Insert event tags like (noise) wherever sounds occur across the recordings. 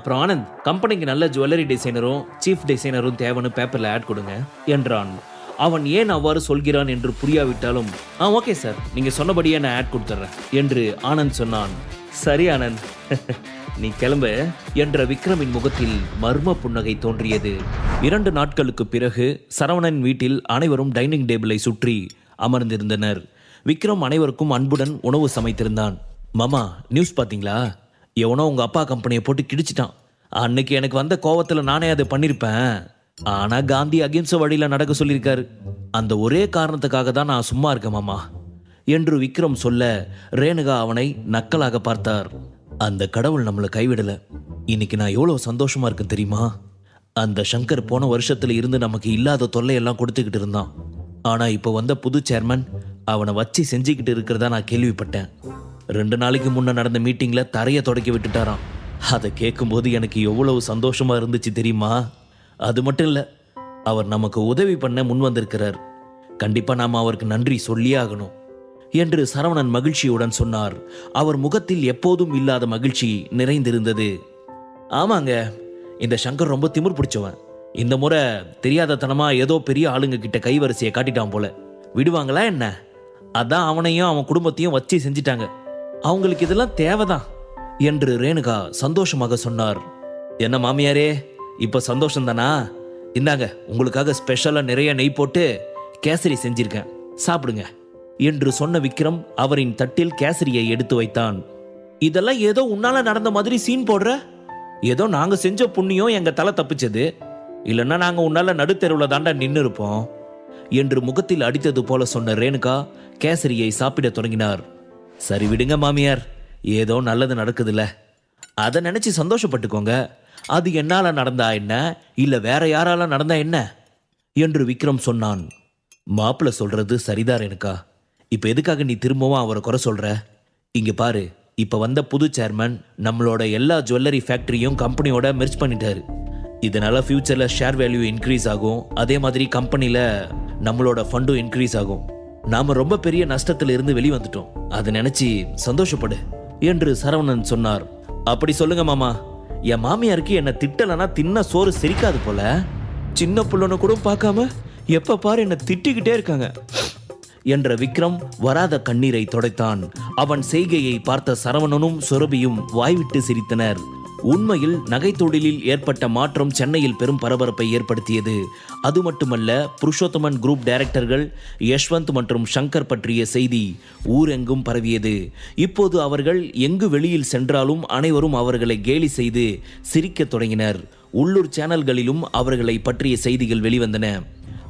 அப்புறம் ஆனந்த் கம்பெனிக்கு நல்ல ஜுவல்லரி டிசைனரும் சீஃப் டிசைனரும் தேவைன்னு பேப்பரில் ஆட் கொடுங்க என்றான். அவன் ஏன் அவ்வாறு சொல்கிறான் என்று புரியாவிட்டாலும் ஆ ஓகே சார் நீங்கள் சொன்னபடியே நான் ஆட் கொடுத்துட்றேன் என்று ஆனந்த் சொன்னான். சரி ஆனந்த். (laughs) நீ கிளம்பு என்ற விக்ரமின் முகத்தில் மர்ம புன்னகை தோன்றியது. இரண்டு நாட்களுக்கு பிறகு சரவணன் வீட்டில் அனைவரும் டைனிங் டேபிளை சுற்றி அமர்ந்திருந்தனர். விக்ரம் அனைவருக்கும் அன்புடன் உணவு சமைத்திருந்தான். மாமா நியூஸ் பார்த்தீங்களா? எவனோ உங்கள் அப்பா கம்பெனியை போட்டு கிடிச்சிட்டான். அன்னைக்கு எனக்கு வந்த கோவத்தில் நானே அதை பண்ணியிருப்பேன் ஆனால் காந்தி அகிம்சை வழியில் நடக்க சொல்லியிருக்காரு. அந்த ஒரே காரணத்துக்காக தான் நான் சும்மா இருக்கேன் மாமா. என்று விக்ரம் சொல்ல ரேணுகா அவனை நக்கலாக பார்த்தார். அந்த கடவுள் நம்மளை கைவிடல. இன்னைக்கு நான் எவ்வளோ சந்தோஷமா இருக்கேன் தெரியுமா? அந்த சங்கர் போன வருஷத்துல இருந்து நமக்கு இல்லாத தொல்லையெல்லாம் கொடுத்துக்கிட்டு இருந்தான். ஆனா இப்போ வந்த புது சேர்மன் அவனை வச்சு செஞ்சுக்கிட்டு இருக்கிறதா நான் கேள்விப்பட்டேன். ரெண்டு நாளைக்கு முன்ன நடந்த மீட்டிங்ல தரையை தொடக்கி விட்டுட்டாராம். அதை கேட்கும்போது எனக்கு எவ்வளவு சந்தோஷமா இருந்துச்சு தெரியுமா? அது மட்டும் இல்ல அவர் நமக்கு உதவி பண்ண முன் வந்திருக்கிறார். கண்டிப்பா நாம் அவருக்கு நன்றி சொல்லியே ஆகணும் என்று சரவணன் மகிழ்ச்சியுடன் சொன்னார். அவர் முகத்தில் எப்போதும் இல்லாத மகிழ்ச்சி நிறைந்திருந்தது. ஆமாங்க இந்த சங்கர் ரொம்ப திமிர் பிடிச்சவன். இந்த முறை தெரியாதத்தனமா ஏதோ பெரிய ஆளுங்க கிட்ட கைவரிசையை காட்டிட்டான் போல. விடுவாங்களா என்ன? அதான் அவனையும் அவன் குடும்பத்தையும் வச்சு செஞ்சிட்டாங்க. அவங்களுக்கு இதெல்லாம் தேவைதான் என்று ரேணுகா சந்தோஷமாக சொன்னார். என்ன மாமியாரே இப்ப சந்தோஷம் தானா இந்தாங்க உங்களுக்காக ஸ்பெஷலா நிறைய நெய் போட்டு கேசரி செஞ்சிருக்கேன். சாப்பிடுங்க என்று சொன்ன விக்ரம் அவரின் தட்டில் கேசரியை எடுத்து வைத்தான். இதெல்லாம் ஏதோ உன்னால நடந்த மாதிரி சீன் போடுற? ஏதோ நாங்க செஞ்ச புண்ணியம் எங்க தலை தப்பிச்சது. இல்லைன்னா நாங்க உன்னால நடுத்தெருவில் தாண்டா நின்று இருப்போம் என்று முகத்தில் அடித்தது போல சொன்ன ரேணுகா கேசரியை சாப்பிடத் தொடங்கினார். சரி விடுங்க மாமியார். ஏதோ நல்லது நடக்குதுல்ல. அதை நினைச்சு சந்தோஷப்பட்டுக்கோங்க. அது என்னால் நடந்தா என்ன? இல்லை வேற யாரால நடந்தா என்ன? என்று விக்ரம் சொன்னான். மாப்பிள்ள சொல்றது சரிதான் எனக்கா. இப்போ எதுக்காக நீ திரும்பவும் அவரை குறை சொல்ற? இங்க பாரு இப்போ வந்த புது சேர்மன் நம்மளோட எல்லா ஜுவல்லரி ஃபேக்டரியும் கம்பெனியோட மெர்ச் பண்ணிட்டாரு. இதனால ஃப்யூச்சரில் ஷேர் வேல்யூ இன்க்ரீஸ் ஆகும். அதே மாதிரி கம்பெனியில் நம்மளோட ஃபண்டும் இன்க்ரீஸ் ஆகும். நாம ரொம்ப பெரிய நஷ்டத்துல இருந்து வெளிவந்துட்டோம். அதை நினைச்சு சந்தோஷப்படு என்று சரவணன் சொன்னார். அப்படி சொல்லுங்க மாமா என் மாமியாருக்கு என்ன திட்டலனா தின்ன சோறு செரிக்காது போல. சின்ன புள்ளனை கூட பார்க்காம எப்ப பாரு என்ன திட்டிக்கிட்டே இருக்காங்க என்ற விக்ரம் வராத கண்ணீரை தொடைத்தான். அவன் செய்கையை பார்த்த சரவணனும் சுரபியும் வாய்விட்டு சிரித்தனர். உண்மையில் நகைத்தொழிலில் ஏற்பட்ட மாற்றம் சென்னையில் பெரும் பரபரப்பை ஏற்படுத்தியது. அது மட்டுமல்ல புருஷோத்தமன் குரூப் டைரக்டர்கள் யஷ்வந்த் மற்றும் சங்கர் பற்றிய செய்தி ஊரெங்கும் பரவியது. இப்போது அவர்கள் எங்கு வெளியில் சென்றாலும் அனைவரும் அவர்களை கேலி செய்து சிரிக்கத் தொடங்கினர். உள்ளூர் சேனல்களிலும் அவர்களை பற்றிய செய்திகள் வெளிவந்தன.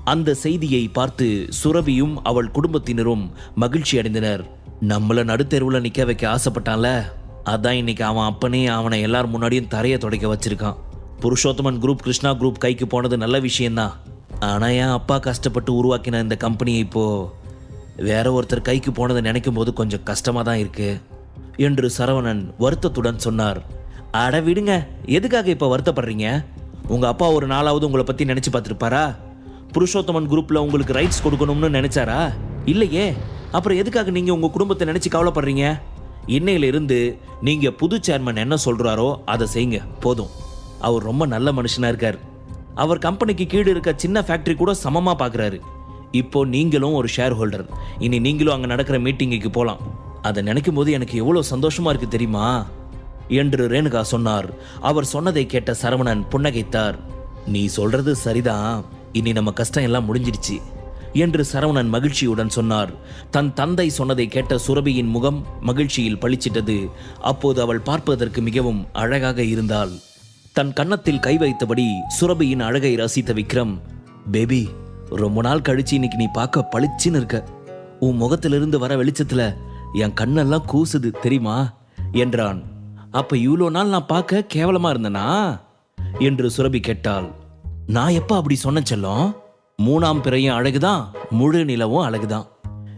அந்த செய்தியை பார்த்து சுரபியும் அவள் குடும்பத்தினரும் மகிழ்ச்சி அடைந்தனர் நம்மள நடுத்தெருவில் நிக்க வைக்க ஆசைப்பட்டான்ல? அதான் இன்னைக்கு அவன் அப்பனே அவனை எல்லார் முன்னாடியும் தரையை துடைக்க வச்சிருக்கான். புருஷோத்தமன் குரூப் கிருஷ்ணா குரூப் கைக்கு போனது நல்ல விஷயம்தான் ஆனால் என் அப்பா கஷ்டப்பட்டு உருவாக்கின இந்த கம்பெனியை இப்போது வேற ஒருத்தர் கைக்கு போனதை நினைக்கும் போது கொஞ்சம் கஷ்டமாக தான் இருக்கு. என்று சரவணன் வருத்தத்துடன் சொன்னார். அட விடுங்க எதுக்காக இப்போ வருத்தப்படுறீங்க? உங்கள் அப்பா ஒரு நாளாவது உங்களை பற்றி நினச்சி பார்த்துருப்பாரா? புருஷோத்தமன் குரூப்பில் உங்களுக்கு ரைட்ஸ் கொடுக்கணும்னு நினைச்சாரா? இல்லையே. அப்புறம் எதுக்காக நீங்கள் உங்கள் குடும்பத்தை நினச்சி கவலைப்படுறீங்க? இன்னையிலிருந்து நீங்கள் புது சேர்மன் என்ன சொல்கிறாரோ அதை செய்யுங்க. போதும். அவர் ரொம்ப நல்ல மனுஷனாக இருக்கார். அவர் கம்பெனிக்கு கீழே இருக்க சின்ன ஃபேக்ட்ரி கூட சமமாக பார்க்குறாரு இப்போ நீங்களும் ஒரு ஷேர் ஹோல்டர் இனி நீங்களும் அங்கே நடக்கிற மீட்டிங்குக்கு போகலாம் அதை நினைக்கும் போது எனக்கு எவ்வளோ சந்தோஷமாக இருக்குது தெரியுமா? என்று ரேணுகா சொன்னார். அவர் சொன்னதை கேட்ட சரவணன் புன்னகைத்தார். நீ சொல்றது சரிதான். இனி நம்ம கஷ்டம் எல்லாம் முடிஞ்சிடுச்சு என்று சரவணன் மகிழ்ச்சியுடன் சொன்னார். தன் தந்தை சொன்னதை கேட்ட சுரபியின் முகம் மகிழ்ச்சியில் பளிச்சிட்டது. அப்போது அவள் பார்ப்பதற்கு மிகவும் அழகாக இருந்தாள். தன் கன்னத்தில் கை வைத்தபடி சுரபியின் அழகை ரசித்த விக்ரம் பேபி ரொம்ப நாள் கழிச்சு இன்னைக்கு நீ பார்க்க பளிச்சுன்னு இருக்க. உன் முகத்திலிருந்து வர வெளிச்சத்துல என் கண்ணெல்லாம் கூசுது தெரியுமா? என்றான். அப்ப இவ்வளோ நாள் நான் பார்க்க கேவலமா இருந்தனா? என்று சுரபி கேட்டாள். நான் எப்ப அப்படி சொன்ன செல்லம்? மூணாம் பிறையும் அழகுதான் முழு நிலவும் அழகுதான்.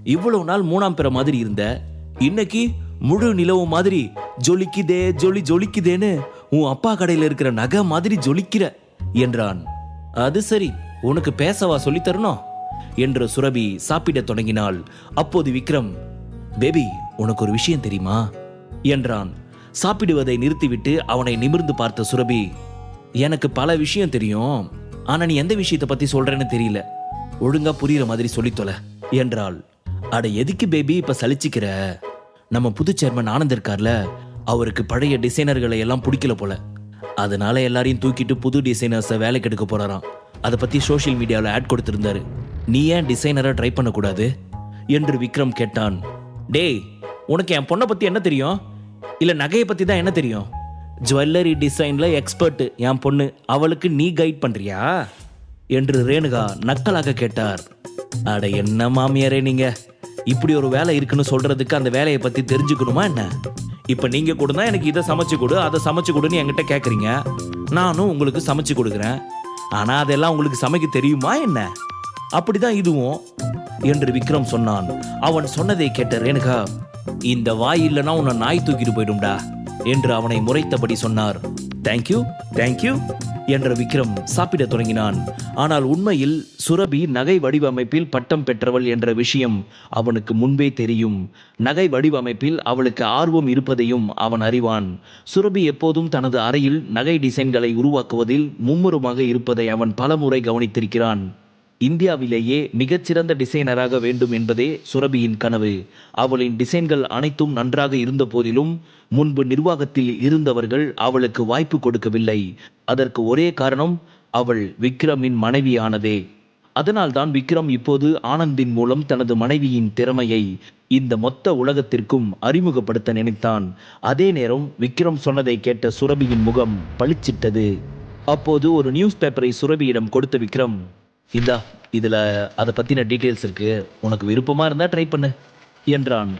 இவ்வளவு நாள் மூணாம் பிற மாதிரி இருந்த இன்னைக்கு முழு நிலவு மாதிரி ஜொலிக்குதே ஜொலி ஜொலிக்குதேன்னு உன் அப்பா கடையில் இருக்கிற நகை மாதிரி ஜொலிக்கிற என்றான். அது சரி உனக்கு பேசவா சொல்லித்தரணும் என்று சுரபி சாப்பிடத் தொடங்கினாள். அப்போது விக்ரம் பேபி உனக்கு ஒரு விஷயம் தெரியுமா? என்றான். சாப்பிடுவதை நிறுத்திவிட்டு அவனை நிமிர்ந்து பார்த்த சுரபி எனக்கு பல விஷயம் தெரியும். ஆனா நீ எந்த விஷயத்தை பத்தி சொல்றேன்னு தெரியல. ஒழுங்கா புரியுற மாதிரி சொல்லித் தொலை. என்றாள். அட எதுக்கு பேபி இப்ப சலிச்சுக்கிற? நம்ம புது சேர்மன் ஆனந்த் இருக்கார்ல அவருக்கு பழைய டிசைனர்களை எல்லாம் பிடிக்கல போல. அதனால எல்லாரையும் தூக்கிட்டு புது டிசைனர்ஸை வேலைக்கு எடுக்க போறாராம். அதை பத்தி சோஷியல் மீடியாவில் ஆட் கொடுத்திருந்தாரு. நீ ஏன் டிசைனரை ட்ரை பண்ணக்கூடாது? என்று விக்ரம் கேட்டான். டேய் உனக்கு என் பொண்ணை பத்தி என்ன தெரியும்? இல்ல நகையை பத்தி தான் என்ன தெரியும்? ஜுவல்லரி டிசைன்ல எக்ஸ்பர்ட் என் பொண்ணு. அவளுக்கு நீ கைட் பண்றியா? என்று ரேணுகா நக்கலாக கேட்டார். அட என்ன மாமியாரே நீங்க? இப்படி ஒரு வேலை இருக்குன்னு சொல்றதுக்கு அந்த வேலையை பத்தி தெரிஞ்சுக்கணுமா என்ன? இப்ப நீங்க கூட தான் எனக்கு இதை சமைச்சு கொடு அதை சமைச்சு கொடுன்னு என்கிட்ட கேக்குறீங்க. நானும் உங்களுக்கு சமைச்சு கொடுக்குறேன். ஆனா அதெல்லாம் உங்களுக்கு சமைக்க தெரியுமா என்ன? அப்படிதான் இதுவும் என்று விக்ரம் சொன்னான். அவன் சொன்னதை கேட்ட ரேணுகா இந்த வாய் இல்லைன்னா உன்னை நாய் தூக்கிட்டு போயிடும்டா. என்று அவனை முறைத்தபடி சொன்னார். தேங்க்யூ தேங்க்யூ என்ற விக்ரம் சாப்பிட தொடங்கினான். ஆனால் உண்மையில் சுரபி நகை வடிவமைப்பில் பட்டம் பெற்றவள் என்ற விஷயம் அவனுக்கு முன்பே தெரியும். நகை வடிவமைப்பில் அவளுக்கு ஆர்வம் இருப்பதையும் அவன் அறிவான். சுரபி எப்போதும் தனது அறையில் நகை டிசைன்களை உருவாக்குவதில் மும்முரமாக இருப்பதை அவன் பலமுறை கவனித்திருக்கிறான். இந்தியாவிலேயே மிகச்சிறந்த டிசைனராக வேண்டும் என்பதே சுரபியின் கனவு. அவளின் டிசைன்கள் அனைத்தும் நன்றாக இருந்த போதிலும் முன்பு நிர்வாகத்தில் இருந்தவர்கள் அவளுக்கு வாய்ப்பு கொடுக்கவில்லை. அதற்கு ஒரே காரணம் அவள் விக்ரமின் மனைவியானதே. அதனால்தான் விக்ரம் இப்போது ஆனந்தின் மூலம் தனது மனைவியின் திறமையை இந்த மொத்த உலகத்திற்கும் அறிமுகப்படுத்த நினைத்தான். அதே நேரம் விக்ரம் சொன்னதை கேட்ட சுரபியின் முகம் பளிச்சிட்டது. அப்போது ஒரு நியூஸ் பேப்பரை சுரபியிடம் கொடுத்த விக்ரம் இந்தா இதில் அதை பற்றின டீட்டெயில்ஸ் இருக்குது உனக்கு விருப்பமாக இருந்தால் ட்ரை பண்ணு என்றான்.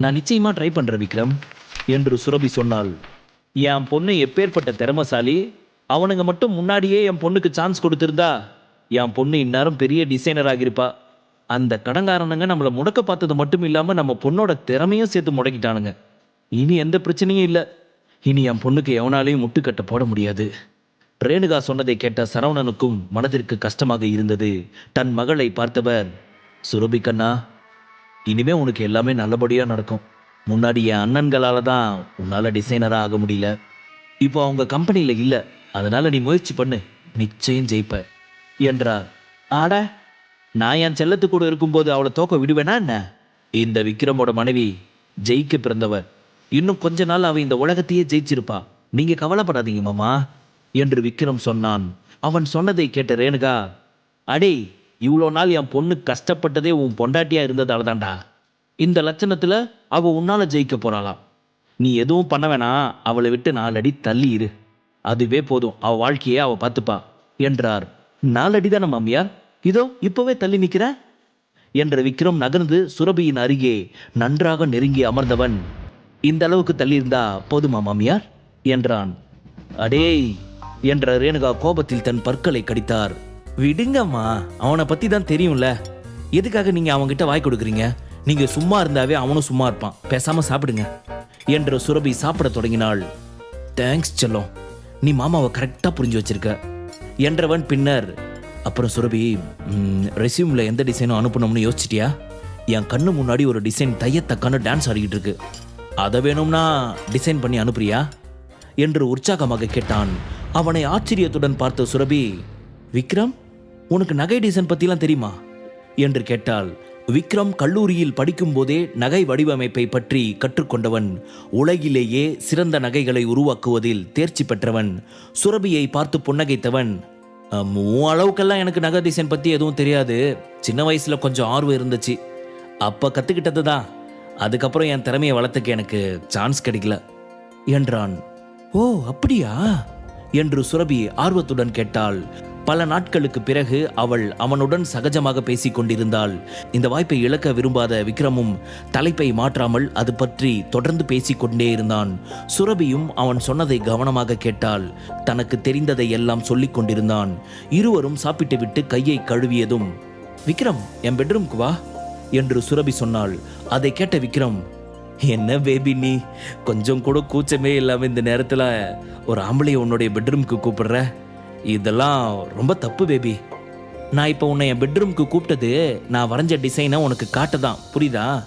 நான் நிச்சயமாக ட்ரை பண்ணுறேன் விக்ரம் என்று சுரபி சொன்னாள். என் பொண்ணு எப்பேற்பட்ட திறமசாலி அவனுங்க மட்டும் முன்னாடியே என் பொண்ணுக்கு சான்ஸ் கொடுத்துருந்தா என் பொண்ணு இந்நேரம் பெரிய டிசைனர் ஆகியிருப்பா. அந்த கடங்காரனுங்க நம்மளை முடக்க பார்த்தது மட்டும் இல்லாமல் நம்ம பொண்ணோட திறமையும் சேர்த்து முடக்கிட்டானுங்க. இனி எந்த பிரச்சனையும் இல்லை. இனி என் பொண்ணுக்கு எவனாலையும் முட்டுக்கட்டை போட முடியாது. ரேணுகா சொன்னதை கேட்ட சரவணனுக்கும் மனதிற்கு கஷ்டமாக இருந்தது. தன் மகளை பார்த்தவர் சுரபி கண்ணா இனிமே உனக்கு எல்லாமே நல்லபடியா நடக்கும். முன்னாடி என் அண்ணன்களால தான் உன்னால டிசைனரா ஆக முடியல. இப்போ அவங்க கம்பெனியில இல்ல. அதனால நீ முயற்சி பண்ணு. நிச்சயம் ஜெயிப்ப. என்றார். ஆட நான் என் செல்லத்து கூட இருக்கும்போது அவளை தோக்க விடுவேனா என்ன? இந்த விக்ரமோட மனைவி ஜெயிக்க பிறந்தவர் இன்னும் கொஞ்ச நாள் அவ இந்த உலகத்தையே ஜெயிச்சிருப்பா. நீங்க கவலைப்படாதீங்க மாமா. என்று விக்ரம் சொன்னான். அவன் சொன்னதை கேட்ட ரேணுகா அடே இவ்வளோ நாள் என் பொண்ணு கஷ்டப்பட்டதே உன் பொண்டாட்டியா இருந்ததால தான்டா. இந்த லட்சணத்துல அவ உன்னால ஜெயிக்க போறாளாம். நீ எதுவும் பண்ண வேணாம் அவளை விட்டு நாலடி தள்ளி இரு. அதுவே போதும் அவ வாழ்க்கையை அவ பார்த்துப்பா என்றார். நாலடி தானே மாமியார்? இதோ இப்பவே தள்ளி நிக்கிற? என்ற விக்ரம் நகர்ந்து சுரபியின் அருகே நன்றாக நெருங்கி அமர்ந்தவன் இந்த அளவுக்கு தள்ளியிருந்தா போதுமா மாமியார்? என்றான். அடேய் என்ற ரேணுகா கோபத்தில் தன் பற்களை கடித்தார். விடுங்கம்மா அவனை பத்தி தான் தெரியும்ல. எதுக்காக நீங்க அவன்கிட்ட வாய் கொடுக்குறீங்க? நீங்க சும்மா இருந்தாவே அவனும் சும்மா இருப்பான். பேசாம சாப்பிடுங்க என்று சுரபி சாப்பிட தொடங்கினாள். தேங்க்ஸ் செல்லம். நீ மாமாவை கரெக்டா புரிஞ்சு வச்சிருக்க என்றவன் பின்னர் அப்புறம் சுரபி ரெசியூம்ல எந்த டிசைனும் அனுப்பணும்னு யோசிச்சிட்டியா? என் கண்ணு முன்னாடி ஒரு டிசைன் தையத்தக்கான டான்ஸ் ஆடிக்கிட்டு இருக்கு. அதை வேணும்னா டிசைன் பண்ணி அனுப்புறியா? என்று உற்சாகமாக கேட்டான் அவனை ஆச்சரியத்துடன் பார்த்த சுரபி விக்ரம் உனக்கு நகை டிசைன் பத்திலாம் தெரியுமா? என்று கேட்டாள். விக்ரம் கல்லூரியில் படிக்கும்போதே நகை வடிவமைப்பை பற்றி கற்றுக்கொண்டவன் உலகிலேயே சிறந்த நகைகளை உருவாக்குவதில் தேர்ச்சி பெற்றவன். சுரபியை பார்த்து புன்னகைத்தவன் மூ உன் அளவுக்கெல்லாம் எனக்கு நகை டிசைன் பத்தி எதுவும் தெரியாது. சின்ன வயசுல கொஞ்சம் ஆர்வம் இருந்துச்சு. அப்ப கத்துக்கிட்டது தான். அதுக்கப்புறம் என் திறமையை வளர்த்துக்க எனக்கு சான்ஸ் கிடைக்கல என்றான். ஓ அப்படியா? என்று சுரபி ஆர்வத்துடன் கேட்டாள். பல நாட்களுக்கு பிறகு அவள் அவனுடன் சகஜமாக பேசிக் கொண்டிருந்தாள். இந்த வாய்ப்பை இழக்க விரும்பாத விக்ரமும் தலைப்பை மாற்றாமல் அது பற்றி தொடர்ந்து பேசிக் கொண்டே இருந்தான். சுரபியும் அவன் சொன்னதை கவனமாக கேட்டாள். தனக்கு தெரிந்ததை எல்லாம் சொல்லிக் கொண்டிருந்தான். இருவரும் சாப்பிட்டுவிட்டு கையை கழுவியதும் விக்ரம் என் பெட்ரூம்க்கு வா என்று சுரபி சொன்னாள். அதை கேட்ட விக்ரம் என்ன பேபி நீ? கொஞ்சம் கூட கூச்சமே இல்லாம இந்த நேரத்துல ஒரு ஆம்பளையை உன்னுடைய பெட்ரூம்க்கு கூப்பிடுற? இதெல்லாம் ரொம்ப தப்பு பேபி நான் இப்போ உன்னை என் பெட்ரூம்க்கு கூப்பிட்டது நான் வரைஞ்ச டிசைனை உனக்கு காட்ட தான் புரியுதா?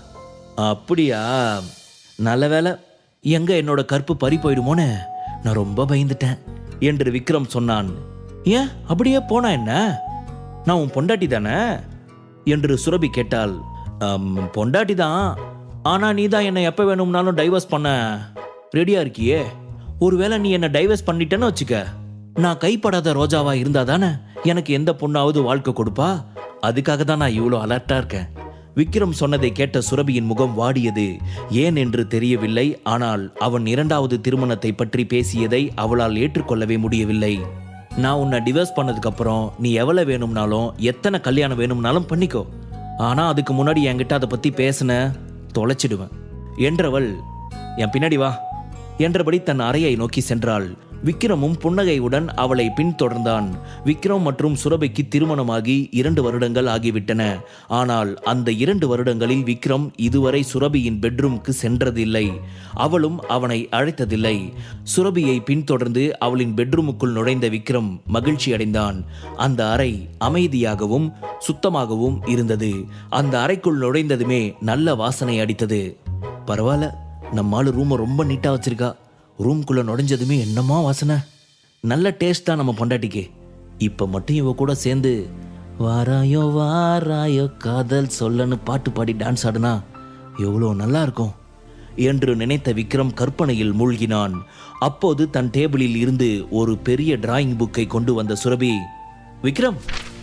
அப்படியா? நல்ல வேலை எங்க என்னோட கற்பு பறி போயிடுமோன்னு நான் ரொம்ப பயந்துட்டேன் என்று விக்ரம் சொன்னான். ஏன்? அப்படியே போனா என்ன? நான் உன் பொண்டாட்டி தானே? என்று சுரபி கேட்டாள். பொண்டாட்டி தான் ஆனால் நீ தான் என்னை எப்போ வேணும்னாலும் டைவர்ஸ் பண்ண ரெடியாக இருக்கியே? ஒருவேளை நீ என்னை டைவர்ஸ் பண்ணிட்டேன்னு வச்சுக்க நான் கைப்படாத ரோஜாவா இருந்தா தானே எனக்கு எந்த பொண்ணாவது வாழ்க்கை கொடுப்பா? அதுக்காக தான் நான் இவ்வளோ அலர்ட்டாக இருக்கேன். விக்ரம் சொன்னதை கேட்ட சுரபியின் முகம் வாடியது. ஏன் என்று தெரியவில்லை ஆனால் அவன் இரண்டாவது திருமணத்தை பற்றி பேசியதை அவளால் ஏற்றுக்கொள்ளவே முடியவில்லை. நான் உன்னை டிவோர்ஸ் பண்ணதுக்கப்புறம் நீ எவ்வளோ வேணும்னாலும் எத்தனை கல்யாணம் வேணும்னாலும் பண்ணிக்கோ. ஆனால் அதுக்கு முன்னாடி என்கிட்ட அதை பற்றி பேசின தொலைச்சிடுவேன். என்றவள் என் பின்னாடி வா. என்றபடி தன் அறையை நோக்கி சென்றாள். விக்ரமும் புன்னகையுடன் அவளை பின்தொடர்ந்தான். விக்ரம் மற்றும் சுரபிக்கு திருமணமாகி இரண்டு வருடங்கள் ஆகிவிட்டன. ஆனால் அந்த இரண்டு வருடங்களில் விக்ரம் இதுவரை சுரபியின் பெட்ரூம்க்கு சென்றதில்லை. அவளும் அவனை அழைத்ததில்லை. சுரபியை பின்தொடர்ந்து அவளின் பெட்ரூமுக்குள் நுழைந்த விக்ரம் மகிழ்ச்சி அடைந்தான் அந்த அறை அமைதியாகவும் சுத்தமாகவும் இருந்தது. அந்த அறைக்குள் நுழைந்ததுமே நல்ல வாசனை அடித்தது. பரவாயில்ல நம்மால் ரூமை ரொம்ப நீட்டாக வச்சிருக்கா. ரூம்குள்ளே நுழைஞ்சதுமே என்னமா வாசனை? நல்ல டேஸ்ட் தான் நம்ம பொண்டாட்டிக்கு. இப்போ மட்டும் இவ கூட சேர்ந்து வாராயோ வாராயோ காதல் சொல்லன்னு பாட்டு பாடி டான்ஸ் ஆடுனா எவ்வளோ நல்லா இருக்கும். என்று நினைத்த விக்ரம் கற்பனையில் மூழ்கினான். அப்போது தன் டேபிளில் இருந்து ஒரு பெரிய டிராயிங் புக்கை கொண்டு வந்த சுரபி விக்ரம்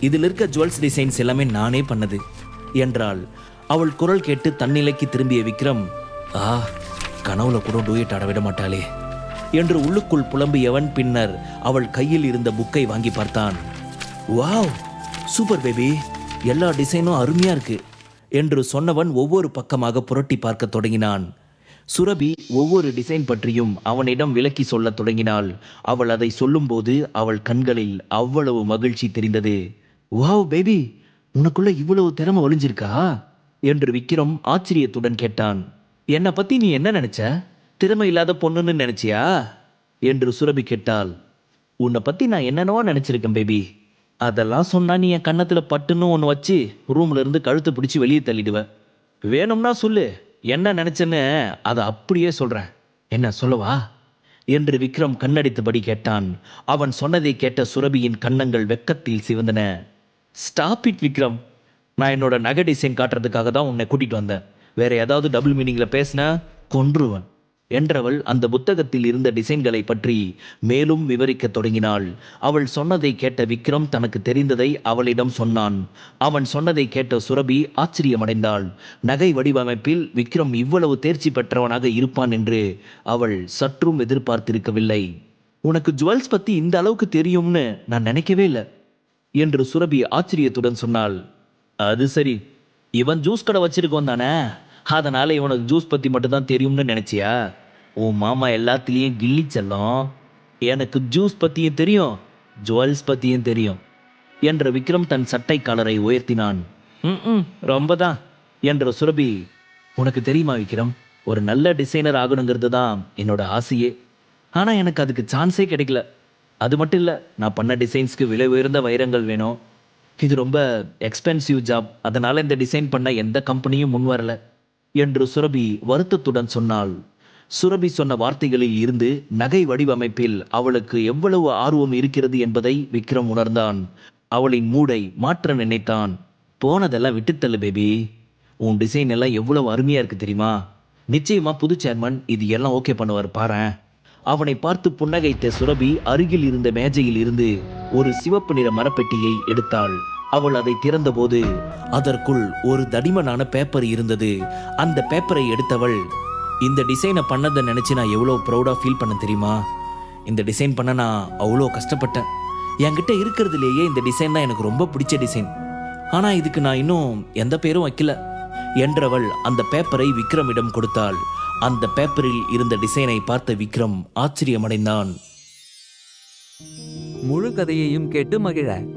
இதில் இருக்க ஜுவல்ஸ் டிசைன்ஸ் எல்லாமே நானே பண்ணது. என்றாள். அவள் குரல் கேட்டு தன்னிலைக்கு திரும்பிய விக்ரம் ஆ கனவுல கூட டூயட் ஆட விட மாட்டாளே. என்று உள்ளுக்குள் புலம்பியவன் பின்னர் அவள் கையில் இருந்த புக்கை வாங்கி பார்த்தான். வாவ்! Super baby! எல்லா டிசைனும் அருமையா இருக்கு! என்று சொன்னவன் ஒவ்வொரு பக்கமாக புரட்டி பார்க்க தொடங்கினான். சுரபி ஒவ்வொரு டிசைன் பற்றியும் அவனிடம் விளக்கி சொல்லத் தொடங்கினாள். அவள் அதை சொல்லும்போது அவள் கண்களில் அவ்வளவு மகிழ்ச்சி தெரிந்தது. Wow baby! உனக்குள்ள இவ்வளவு திறமை ஒளிஞ்சிருக்கா? என்று விக்ரம் ஆச்சரியத்துடன் கேட்டான். என்னை பத்தி நீ என்ன நினைச்ச? திறமை இல்லாத பொண்ணுன்னு நினைச்சியா? என்று சுரபி கேட்டாள். உன்னை பத்தி நான் என்னென்னவோ நினைச்சிருக்கேன் பேபி அதெல்லாம் சொன்னா நீ என் கன்னத்துல பட்டுன்னு ஒன்று வச்சு ரூம்ல இருந்து கழுத்தை பிடிச்சி வெளியே தள்ளிடுவேன் வேணும்னா சொல்லு என்ன நினைச்சேன்னு அதை அப்படியே சொல்றேன். என்ன சொல்லவா? என்று விக்ரம் கண்ணடித்தபடி கேட்டான். அவன் சொன்னதை கேட்ட சுரபியின் கன்னங்கள் வெக்கத்தில் சிவந்தன. Stop it Vikram. நான் என்னோட நகை டிசைன் காட்டுறதுக்காக தான் உன்னை கூட்டிட்டு வந்தேன். வேற ஏதாவது டபுள் மீனிங்ல பேசினா கொன்றுவன். என்றவள் அந்த புத்தகத்தில் இருந்த டிசைன்களை பற்றி மேலும் விவரிக்கத் தொடங்கினாள். அவள் சொன்னதை கேட்ட விக்ரம் தனக்கு தெரிந்ததை அவளிடம் சொன்னான். அவன் சொன்னதை கேட்ட சுரபி ஆச்சரியமடைந்தாள். நகை வடிவமைப்பில் விக்ரம் இவ்வளவு தேர்ச்சி பெற்றவனாக இருப்பான் என்று அவள் சற்றும் எதிர்பார்த்திருக்கவில்லை. உனக்கு ஜுவல்ஸ் பத்தி இந்த அளவுக்கு தெரியும்னு நான் நினைக்கவே இல்லை என்று சுரபி ஆச்சரியத்துடன் சொன்னாள். அது சரி. இவன் ஜூஸ் கடை வச்சிருக்கோம் தானே? அதனால் இவனுக்கு ஜூஸ் பற்றி மட்டும்தான் தெரியும்னு நினச்சியா? உன் மாமா எல்லாத்துலேயும் கில்லி செல்லம். எனக்கு ஜூஸ் பற்றியும் தெரியும் ஜுவல்ஸ் பற்றியும் தெரியும் என்ற விக்ரம் தன் சட்டை காலரை உயர்த்தினான். ம் ரொம்ப தான் என்ற சுரபி உனக்கு தெரியுமா விக்ரம்? ஒரு நல்ல டிசைனர் ஆகணுங்கிறது தான் என்னோட ஆசையே. ஆனால் எனக்கு அதுக்கு சான்ஸே கிடைக்கல. அது மட்டும் இல்லை நான் பண்ண டிசைன்ஸ்க்கு விலை உயர்ந்த வைரங்கள் வேணும். இது ரொம்ப எக்ஸ்பென்சிவ் ஜாப் அதனால் இந்த டிசைன் பண்ண எந்த கம்பெனியும் முன் வரலை. என்று சுரபி வருத்தத்துடன் சொன்னாள். சுரபி சொன்ன வார்த்தைகளில் இருந்து நகை வடிவமைப்பில் அவளுக்கு எவ்வளவு ஆர்வம் இருக்கிறது என்பதை விக்ரம் உணர்ந்தான். அவளின் மூடை மாற்ற நினைத்தான். போனதெல்லாம் விட்டுத்தள்ளு பேபி உன் டிசைன் எல்லாம் எவ்வளவு அருமையா இருக்கு தெரியுமா? நிச்சயமா புது சேர்மன் இது எல்லாம் ஓகே பண்ணுவார் பாரேன். அவனை பார்த்து புன்னகைத்த சுரபி அருகில் இருந்த மேஜையில் இருந்து ஒரு சிவப்பு நிற மரப்பெட்டியை எடுத்தாள். அவள் அதை திறந்தபோது அதற்குள் ஒரு தடிமனான பேப்பர் இருந்தது. அந்த பேப்பரை எடுத்தவள் இந்த டிசைனை பண்ணதை நினச்சி நான் எவ்வளோ ப்ரௌடாக ஃபீல் பண்ண தெரியுமா? இந்த டிசைன் பண்ண நான் அவ்வளோ கஷ்டப்பட்டேன். என்கிட்ட இருக்கிறதுலேயே இந்த டிசைன் தான் எனக்கு ரொம்ப பிடிச்ச டிசைன் ஆனால் இதுக்கு நான் இன்னும் எந்த பேரும் வைக்கல. என்றவள் அந்த பேப்பரை விக்ரமிடம் கொடுத்தாள். அந்த பேப்பரில் இருந்த டிசைனை பார்த்த விக்ரம் ஆச்சரியமடைந்தான். முழு கதையையும் கேட்டு மகிழ.